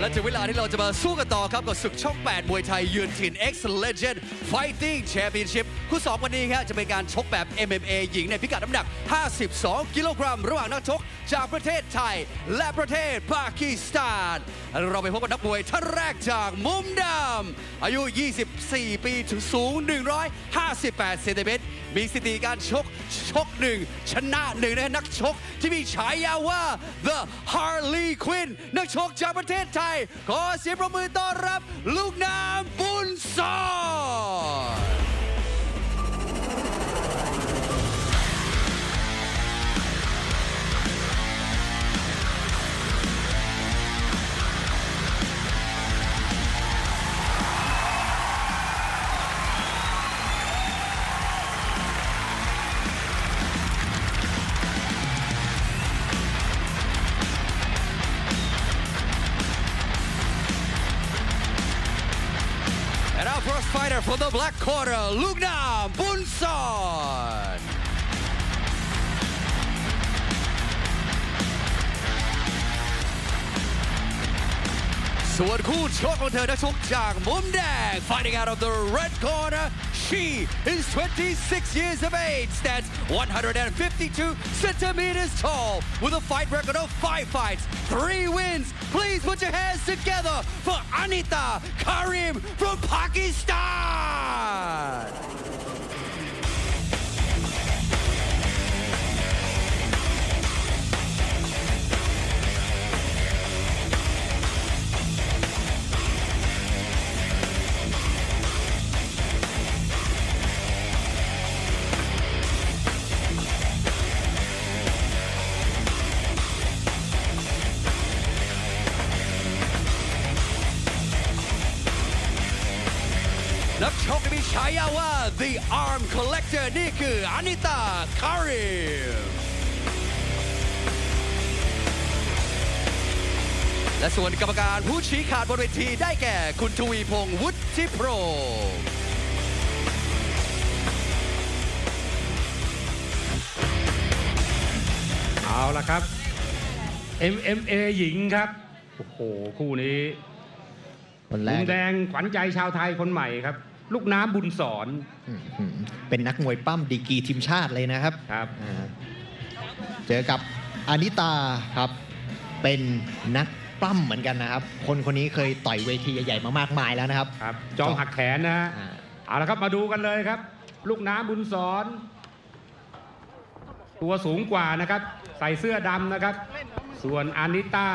และถึงเวลาที่เราจะมาสู้กันต่อครับกับศึกช่อง 8 มวยไทยยืนถิ่น X Legend Fighting Championship คู่สองวันนี้ครับจะเป็นการชกแบบ MMA หญิงในพิกัดน้ำหนัก 52 กิโลกรัม ระหว่างนักชกจากประเทศไทย และประเทศปากีสถาน เราไปพบกับนักมวยท่านแรกจากมุมดำอายุ 24 ปีถึงสูง 158 เซนติเมตรมีสถิติการชกชกหนึ่งชนะหนึ่งนะนักชกที่มีฉายาว่า The Harley Quinn นักชกจากประเทศไทยขอเสียงประมือต้อนรับลูกน้ำบุญซอน And our first fighter from the black corner ลูกน้ำบุญซอน ส่วนคู่ชกของเธอนักชกจากมุมแดง fighting out of the red corner she is 26 years of age. Stands 152 centimeters tall with a fight record of 5 fights 3 wins. Please put your hands together for Anita Karim from Pakistan ายาว่า The Arm Collector นี่คืออานิตาคาริมและส่วนกรรมการผู้ชี้ขาดบนเวทีได้แก่คุณทวีพงษ์วุฒิโปรเอาละครับ MMA หญิงครับ โอ้โห คู่นี้คนแรมุกมแดงขวัญใจชาวไทยคนใหม่ครับ ลูกน้ำบุญสอนอื้อหือเป็นนักมวยปั้มดีกรีทีมชาติเลยนะครับครับอ่าเจอกับอานิตาครับ เป็นนักปั้มเหมือนกันนะครับ คนคนนี้เคยต่อยเวทีใหญ่ๆมามากมายแล้วนะครับครับ จองหักแขนนะฮะอ่าเอาละครับมาดูกันเลยครับ ลูกน้ำบุญสอน ตัวสูงกว่านะครับ ใส่เสื้อดำนะครับ ส่วนอานิต้า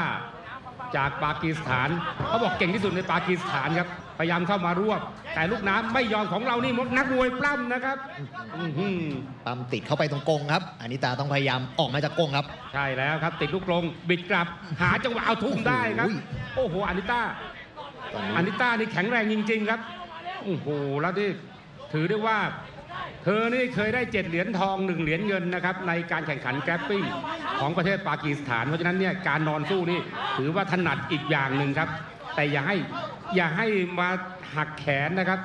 จากปากีสถาน เขาบอกเก่งที่สุดในปากีสถานครับ พยายามเข้ามารวบ แต่ลูกน้ำไม่ยอมของเรานี่มดนักมวยปล้ำนะครับอื้อหือปั้มติดเข้าไปตรงกรงครับอานิตาต้องพยายามออกมาจากกรงครับ ใช่แล้วครับ ติดลูกกรงบิดกลับหาจังหวะเอาทุ่มได้ครับโอ้โหโอ้โหอานิต้าตอนนี้อานิต้านี่แข็งแรงจริง ๆ ครับโอ้โหแล้วที่ถือได้ว่า เธอนี่เคยได้เจ็ดเหรียญทองหนึ่งเหรียญเงินนะครับในการแข่งขันแกรปปิ้งของประเทศปากีสถานเพราะฉะนั้นเนี่ยการนอนสู้นี่ถือว่าถนัดอีกอย่างหนึ่งครับ แต่อย่าให้ อย่าให้มาหักแขนนะครับ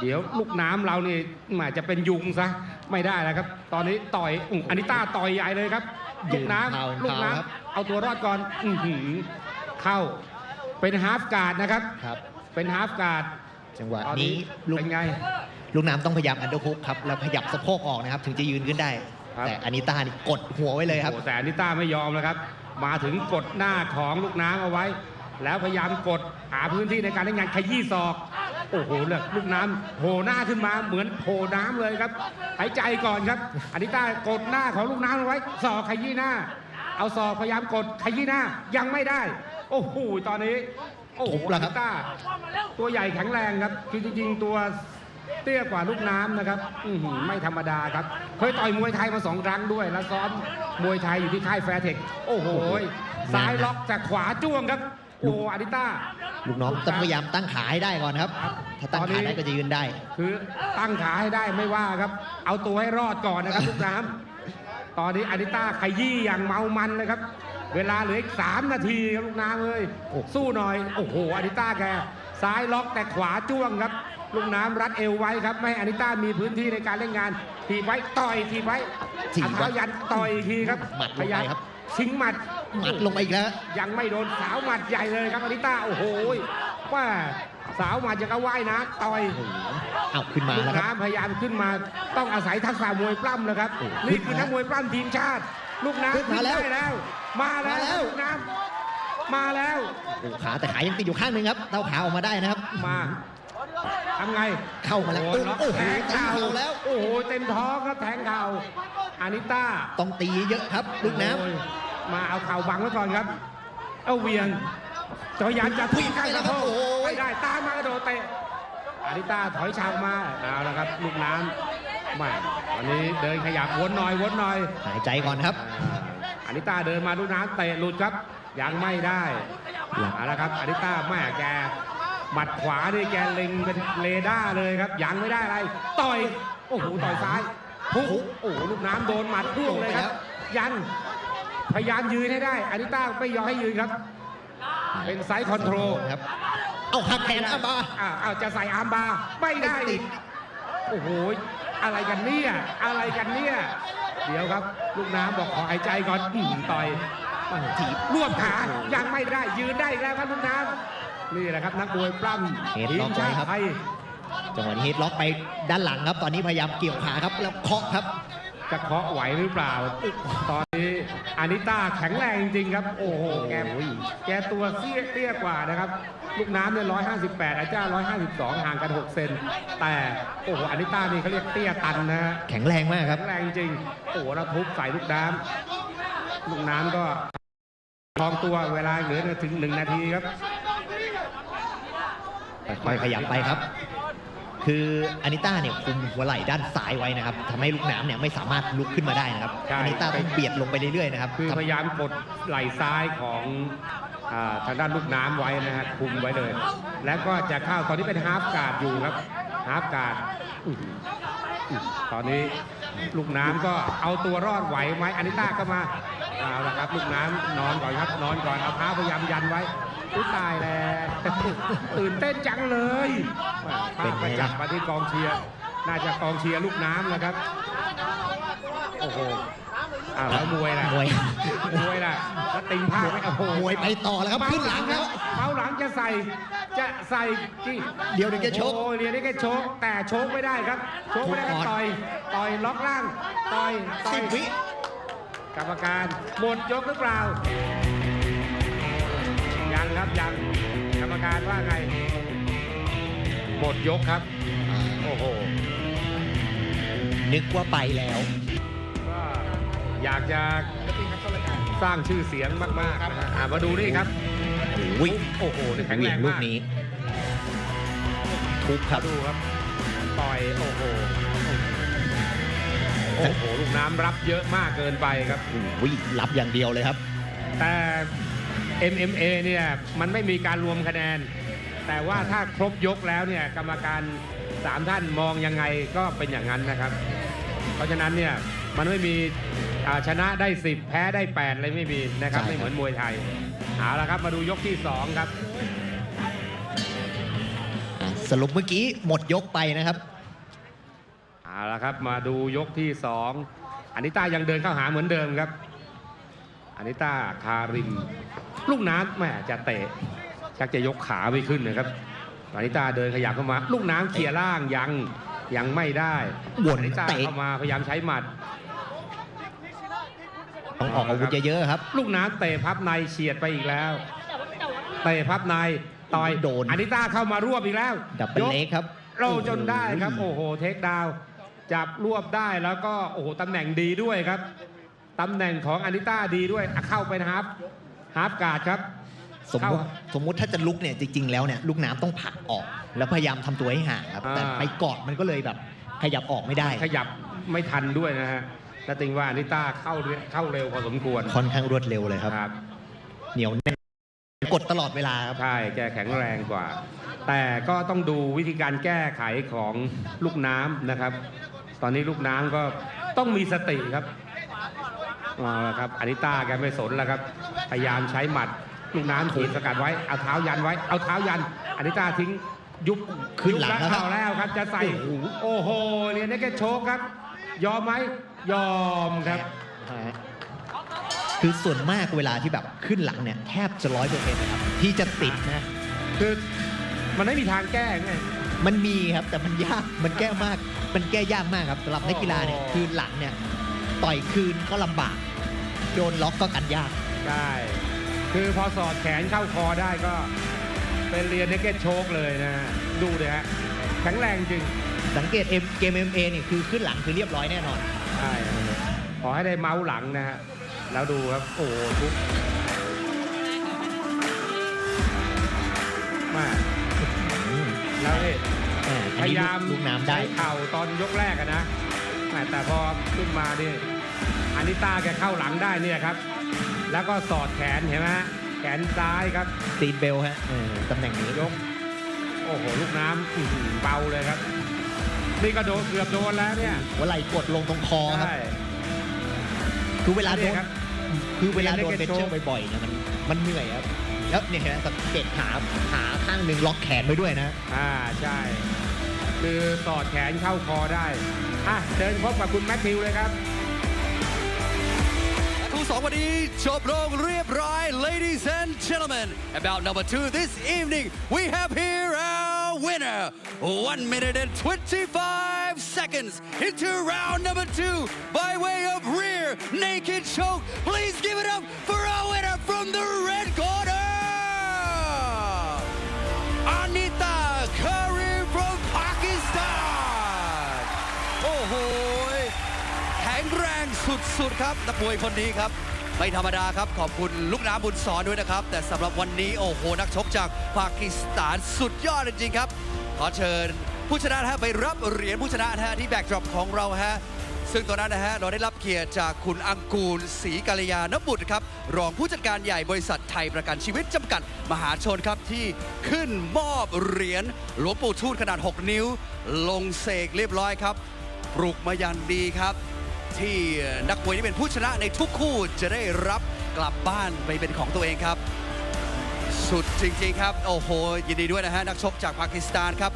เดี๋ยวลูกน้ำเรานี่อาจจะเป็นยุงซะไม่ได้แล้วครับ ตอนนี้ต่อยอุ๊ยอานิต้าต่อยใหญ่เลยครับ ลูกน้ำลูกน้ำเอาตัวรอดก่อนอือหือเข้าเป็นฮาฟการ์ดนะครับครับ เป็นฮาฟการ์ดจังหวะตอนนี้นี้ลูกเป็นไงลูกน้ำต้องพยายามอันเดอร์คุกครับแล้วขยับสะโพกออกนะครับ ถึงจะยืนขึ้นได้ครับแต่อานิตานี่กดหัวไว้เลยครับโอ้โหแต่อานิต้าไม่ยอมแล้วครับ มาถึงกดหน้าของลูกน้ำเอาไว้ แล้วพยายามกดหาพื้นที่ในการเล่นงานขยี้ศอก โอ้โหเลยลูกน้ำโผล่หน้าขึ้นมาเหมือนโผล่น้ำเลยครับหายใจก่อนครับอานิต้ากดหน้าของลูกน้ำเอาไว้ศอกขยี้หน้า เอาศอกพยายามกดขยี้หน้ายังไม่ได้ โอ้โหตอนนี้โอ้โหทุบแล้วครับอานิต้าตัวใหญ่แข็งแรงครับคือจริงๆตัวเตี้ยกว่าลูกน้ำนะครับอืไม่ธรรมดาครับ เคยต่อยมวยไทยมาสองครั้งด้วย แล้วซ้อมมวยไทยอยู่ที่ค่ายแฟร์เทค โอ้โห ซ้ายล็อกจากขวาจ้วงครับ โอ้อาดิต้า ลูกน้องต้องพยายามตั้งขาให้ได้ก่อนครับ ถ้าตั้งตอนนี้ขาได้ก็จะยืนได้ คือตั้งขาให้ได้ไม่ว่าครับ เอาตัวให้รอดก่อนนะครับลูกน้ำตอนนี้อาดิต้าขยี้อย่างเมามันเลยครับ เวลาเหลืออีกสามนาทีครับลูกน้ำเลยโอ้สู้หน่อยโอ้โหอาดิต้าแกซ้ายล็อกแต่ขวาจ้วงครับลูกน้ำรัดเอวไว้ครับ ไม่ให้อาดิต้ามีพื้นที่ในการเล่นงานทีบไว้ต่อยทีบไว้ถีบอัไว้ธยันต่อยอีกทีครับหมัดลงไปพยายามครับชิงหมัด หมัดลงไปอีกแล้วยังไม่โดนสาวหมัดใหญ่เลยครับอาริต้าโอ้โหว่าสาวหมัดจะกระว่ายนะต่อยเอาขึ้นมาลูกแล้วครับน้ำพยายามขึ้นมาต้องอาศัยทักษะมวยปล้ำนะครับโอ้โหนี่คือนักมวยปล้ำทีมชาติ ลูกน้ำขึ้นมาแล้วได้แล้วมาแล้วมาแล้วลูกน้ำมาแล้วโอ้ขาแต่ขายังติดอยู่ข้างหนึงครับเต้าขาออกมาได้นะครับมาทำไงเข้ามาแล้วโอ้โหโอ้โหแทงตีเข่าเข่าแล้ว โอ้โหเต็มท้องครับแทงเข่าอานิต้าต้องตีเยอะครับลูกน้ำโอ้ย มาเอาเข่าบังไว้ก่อนครับ เอาเวียงพยายามจะวิ่งไปแล้วครับโอ้โหไม่ได้ตามมากระโดดเตะอานิต้าถอยฉากมาเอาละครับลูกน้ำมาตอนนี้เดินขยับวนหน่อยวนหน่อยหายใจก่อนครับอ่าอานิต้าเดินมาลูกน้ำเตะหลุดครับยังไม่ได้เอาละครับอานิต้าแม่แกหมัดขวานี่แกเล็งเป็นเรดาร์เลยครับยังไม่ได้อะไร ต่อย โอ้โห ต่อยซ้ายพุกโอ้โหลูกน้ำโดนหมัดร่วงเลยครับ ยัน พยายามยืนให้ได้อานิต้าไม่ยอมให้ยืนครับ เป็นไซส์คอนโทรลครับ เอาหักแขนอาบาอ้าวอ้าวจะใส่อาร์มบาร์ไม่ได้ไม่ติดโอ้โหอะไรกันเนี่ยอะไรกันเนี่ยเดี๋ยวครับ ลูกน้ำบอกขอหายใจก่อนอืมต่อยถีบรวบขายังไม่ได้ยืนได้อีกแล้วครับลูกน้ำนี่แหละครับนักมวยปล้ำเฮดทีล็อมกไว้ชาติครับไทยจังหวะนี้เฮดล็อกไปด้านหลังครับ ตอนนี้พยายามเกี่ยวขาครับแล้วเคาะครับ จะเคาะไหวหรือเปล่า ตอนนี้ อานิต้าแข็งแรงจริงๆครับ โอ้โห แกโอ้ยแกตัวเตี้ยเตี้ยกว่านะครับ ลูกน้ำเนี่ยร้อยห้าสิบแปดอาจ้าร้อยห้าสิบสองห่างกันหกเซน แต่โอ้โหอานิต้านี่เขาเรียกเตี้ยตันนะฮะแข็งแรงมากครับ แข็งแรงจริง โอ้โหแล้วทุบใส่ลูกน้ำลูกน้ำก็ทองตัวเวลาเหลือถึงหนึ่งนาทีครับค่อยๆขยับไปครับ คืออานิต้าเนี่ยคุมหัวไหล่ด้านซ้ายไว้นะครับทำให้ลูกน้ำเนี่ยไม่สามารถลุกขึ้นมาได้นะครับใช่ อานิต้าต้องเบียดลงไปเรื่อยๆนะครับคือครับพยายามกดไหล่ซ้ายของอาทางด้านลูกน้ำไว้นะฮะคุมไว้เลย แล้วก็จะเข้าตอนนี้เป็นฮาร์ฟการ์ดอยู่ครับฮาร์ฟการ์ดอื้อหืออื้อตอนนี้ลูกน้ำก็เอาตัวรอดไหวไหมอานิต้าก็มาเอาละครับลูกน้ำนอนก่อนครับนอนก่อนเอาเท้าพยายามยันไว้ อุ้ยตายแล้ว ตื่นเต้นจังเลยภาพประจับมาที่กองเชียร์น่าจะกองเชียร์ลูกน้ำนะครับ โอ้โหอ้าวแล้วมวยล่ะมวยมวยล่ะแล้วติงภาคไม่โอ้โหมวยไปต่อแล้วครับขึ้นหลังแล้วเมาหลังจะใส่จะใส่กี่เดี๋ยวเดี๋ยวแกชกโอ้ยเดี๋ยวนี้แกชกแต่ชกไม่ได้ครับชกไม่ได้ก็ชกก่อนต่อยต่อยล็อกล่างต่อยต่อสิยบวิกรรมการหมดยกหรือเปล่ายัง ครับยังกรรมการว่าไงหมดยกครับ โอ้โห นึกว่าไปแล้ว ก็อยากจะสร้างชื่อเสียงมากๆนะฮะอะมาดูนี่ครับวิ่งโอ้โหนี่แข็งวิ่แรงงลูมากกนี้ ทุบครับ ดูครับต่อยโอ้โหโอ้โหลูกน้ำรับเยอะมากเกินไปครับ วิ่งรับอย่างเดียวเลยครับ แต่ MMA เนี่ยมันไม่มีการรวมคะแนน แต่ว่าถ้าครบยกแล้วเนี่ยกรรมการสามท่านมองยังไงก็เป็นอย่างนั้นนะครับ เพราะฉะนั้นเนี่ยมันไม่มีอ่าชนะได้ 10 แพ้ได้8อะไรไม่มีนะครับใช่ครับไม่เหมือนมวยไทยเอาละครับมาดูยกที่2ครับอะสรุปเมื่อกี้หมดยกไปนะครับเอาละครับมาดูยกที่สองอานิต้ายังเดินเข้าหาเหมือนเดิมครับอานิต้าคาริม ลูกน้ำแหม่จะเตะชักจะยกขาไม่ขึ้นนะครับอานิต้าเดินขยับเข้ามา ลูกน้ำเขี่ยล่างยังยังไม่ได้วนอานิต้าเตะเข้ามาพยายามใช้หมัดต้องออกอาวุธเยอะๆครับ ลูกน้ำเตะพับในเฉียดไปอีกแล้วเตะพับในต่อยโดนอานิต้าเข้ามารวบอีกแล้วดับเบิลยกเล็กครับเราจนได้ครับ โอ้โหเทคดาวน์จับรวบได้แล้วก็โอ้โหตำแหน่งดีด้วยครับตำแหน่งของอานิต้าดีด้วยอะเข้าไปนะฮับ ฮาร์ฟการ์ดครับ สมมติสมมุติถ้าจะลุกเนี่ยจริง ๆ แล้วเนี่ยลูกน้ำต้องผลักออก แล้วพยายามทำตัวให้ห่างครับแต่อ่าไปกอดมันก็เลยแบบขยับออกไม่ได้ ขยับไม่ทันด้วยนะฮะนาติงว่าอานิต้าเข้าเร็วเข้าเร็วพอสมควรค่อนข้างรวดเร็วเลยครับ ครับ เหนียวแน่นกดตลอดเวลาครับ ใช่ แกแข็งแรงกว่า แต่ก็ต้องดูวิธีการแก้ไขของลูกน้ำนะครับ ตอนนี้ลูกน้ำก็ต้องมีสติครับ เอาละครับอานิต้าแกไม่สนแล้วครับ พยายามใช้หมัดลูกน้ำถีบสกัดไว้ เอาเท้ายันไว้ เอาเท้ายันอานิต้าทิ้งยุบขึ้นหลังยุบแล้วครับเข้าแล้วครับ จะใส่โอ้โหโอ้โหเรียนได้แค่โชกครับ ยอมไหมยอมครับคือส่วนมากเวลาที่แบบขึ้นหลังเนี่ยแทบจะร้อยเปอร์เซ็นต์นะครับที่จะติดนะ คือมันไม่มีทางแก้ไง มันมีครับแต่มันยากมันแก้มาก มันแก้ยากมากครับสำหรับนักกีฬาเนี่ยโอ้คือหลังเนี่ย ต่อยคืนก็ลำบาก โดนล็อกก็กันยาก ใช่คือพอสอดแขนเข้าคอได้ก็เป็นเรียนเนกเก็ตโชกเลยนะฮะดูเลยฮะแข็งแรงจริง สังเกตเอ็มเกมเอ็มเอนี่คือขึ้นหลังคือเรียบร้อยแน่นอน ใช่ขอให้ได้เมาส์หลังนะฮะ แล้วดูครับ โอ้โหทุกมาแล้วนี่แหมพอันนี้ยายามลูกน้ำได้ ใช้เข่าตอนยกแรกอะนะ แหมแต่พอขึ้นมานี่อานิต้าแกเข้าหลังได้เนี่ยครับ แล้วก็สอดแขนเห็นไหมฮะแขนซ้ายครับซีนเบลฮะเออตำแหน่งนี้ยก โอ้โห ลูกน้ำอื้อหือเบาเลยครับ นี่ก็โดนเกือบโดนแล้วเนี่ยหัวไหล่กดลงตรงคอครับ ใช่ คือเวลาโดนครับคือเวลาโดนเรียนเป็นเล่นเชือกโชว์บ่อยๆเนี่ยมันมันเหนื่อยครับ แล้วเนี่ยเห็นไหมสังเกตขาขาข้างหนึ่งล็อกแขนไว้ด้วยนะ อ่าใช่ คือสอดแขนเข้าคอได้อะเชิญพบกับคุณแมทธิวเลยครับคู่สองวันนี้จบลงเรียบร้อย ladies and gentlemen about number two this evening we have here our winner 1 minute and 25 seconds into round number two by way of rear naked choke please give it up for our winner from the red corner สุดครับนักมวยคนนี้ครับ ไม่ธรรมดาครับ ขอบคุณลูกน้ำบุญสอนด้วยนะครับ แต่สำหรับวันนี้โอ้โห นักชกจากปากีสถานสุดยอดจริงๆครับ ขอเชิญผู้ชนะฮะไปรับเหรียญผู้ชนะฮะที่แบ็กดรอปของเราฮะซึ่งตอนนั้นนะฮะเราได้รับเกียรติจากคุณอังกูลศรีกัลยานบุตรครับ รองผู้จัดการใหญ่บริษัทไทยประกันชีวิตจำกัดมหาชนครับที่ขึ้นมอบเหรียญหลวงปู่ทูตขนาด 6 นิ้ว ลงเสกเรียบร้อยครับ ปลุกมาอย่างดีครับ ที่นักมวยที่เป็นผู้ชนะในทุกคู่จะได้รับกลับบ้านไปเป็นของตัวเองครับ สุดจริงๆครับ โอ้โห ยินดีด้วยนะฮะ นักชกจากปากีสถานครับ